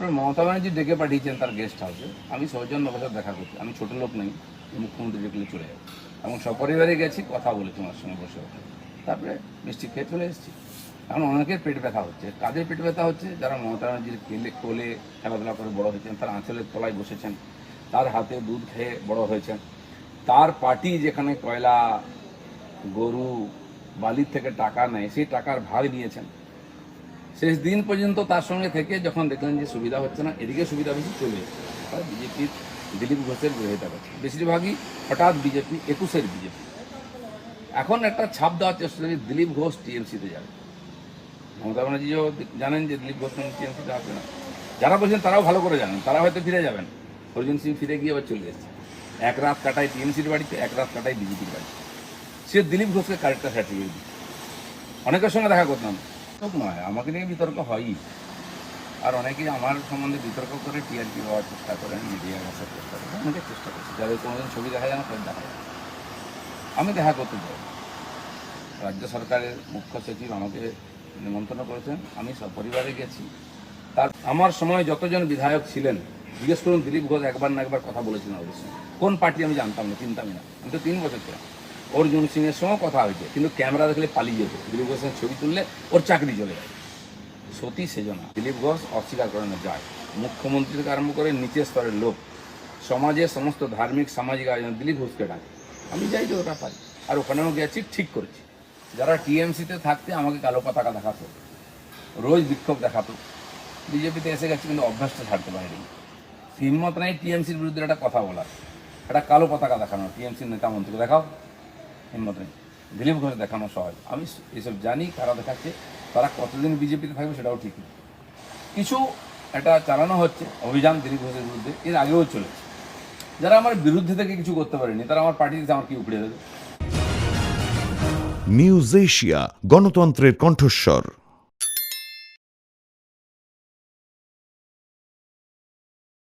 মমতা ব্যানার্জি ডেকে পাঠিয়েছেন তার গেস্ট হাউসে আমি সৌজন্য সাথে দেখা করছি। আমি ছোট লোক নেই মুখ্যমন্ত্রী ডেকে চলে যাব। এবং সপরিবারে গেছি, কথা বলেছি তোমার সঙ্গে বসে। তারপরে মিষ্টি খেয়ে চলে এসেছি। এখন অনেকের পেট ব্যথা হচ্ছে। কাদের পেট ব্যথা হচ্ছে? যারা মমতা ব্যানার্জির কেলে কোলে খেলাধুলা করে বড় হয়েছেন, তার আঁচলের তলায় বসেছেন, তার হাতে দুধ খেয়ে বড় হয়েছেন। তার পার্টি যেখানে কয়লা, গরু, বালির থেকে টাকা নেয়, সেই টাকার ভাগ নিয়েছেন। শেষ দিন পর্যন্ত তার সঙ্গে থেকে যখন দেখলেন যে সুবিধা হচ্ছে না, এদিকে সুবিধা বেশি চলে এসেছে বিজেপির দিলীপ ঘোষের বিরোধিতা করছে। বেশিরভাগই হঠাৎ বিজেপি, একুশের বিজেপি। এখন একটা ছাপ দেওয়ার চেষ্টা করছে দিলীপ ঘোষ টিএমসিতে যাবে। মমতা ব্যানার্জিও জানেন যে দিলীপ ঘোষ টিএমসিতে আসবে না। যারা বলছেন তারাও ভালো করে জানেন, তারা হয়তো ফিরে যাবেন। অর্জুন সিং ফিরে গিয়ে আবার চলে এসেছে। এক রাত কাটায় টিএমসির বাড়িতে, এক রাত কাটায় বিজেপির বাড়িতে। সে দিলীপ ঘোষকে কারেক্টার সার্টিফিকেট দিচ্ছে। অনেকের সঙ্গে দেখা করতাম। সব নয়, আমাকে নিয়ে বিতর্ক হয়ই। আর অনেকেই আমার সম্বন্ধে বিতর্ক করে টিআরপি হওয়ার চেষ্টা করেন, মিডিয়া আসার চেষ্টা করেন অনেকে চেষ্টা করছে। যাদের কোনোদিন ছবি দেখা যায় না তাদের দেখা যায়। আমি দেখা করতে চাই। রাজ্য সরকারের মুখ্য সচিব আমাকে নিমন্ত্রণ করেছেন, আমি সপরিবারে গেছি। তার আমার সময় যতজন বিধায়ক ছিলেন, জিজ্ঞেস করুন দিলীপ ঘোষ একবার না একবার কথা বলেছিলেন ওদের কোন পার্টি আমি জানতাম না, চিন্তামই না। আমি তো তিন বছর ছিলাম। অর্জুন সিংয়ের সঙ্গে কথা হয়েছে, কিন্তু ক্যামেরা দেখলে পালিয়ে যেত। দিলীপ ঘোষের ছবি তুললে ওর চাকরি চলে যায়। সতী সেজনা, দিলীপ ঘোষ অস্বীকার করে না যায়। মুখ্যমন্ত্রী থেকে আরম্ভ করে নিচের স্তরের লোক, সমাজে সমস্ত ধার্মিক, সামাজিক আয়োজন দিলীপ ঘোষকে ডাকে। আমি যাই যে ওটা পারি। আর ওখানেও গেছি, ঠিক করেছি। যারা টিএমসিতে থাকতে আমাকে কালো পতাকা দেখাতো, রোজ বিক্ষোভ দেখাতো, বিজেপিতে এসে গেছে কিন্তু অভ্যাসটা ছাড়তে পারেনি। হিম্মত নাই টিএমসির বিরুদ্ধে একটা কথা বলার। একটা কালো পতাকা দেখানো টিএমসির নেতা মন্ত্রীকে দেখাও। হিম্মত নেই। দিলীপ ঘোষ দেখানো সহজ। আমি এসব জানি, কারা দেখাচ্ছে, তারা কতদিন বিজেপিতে থাকবে সেটাও ঠিক নেই। কিছু এটা চালানো হচ্ছে, অভিযান দিলীপ ঘোষের বিরুদ্ধে, এর আগেও চলেছে। যারা আমার বিরুদ্ধে থেকে কিছু করতে পারেনি, তারা আমার পার্টি থেকে আমার কি উপড়ে দেবে। নিউজ এশিয়া, গণতন্ত্রের কণ্ঠস্বর।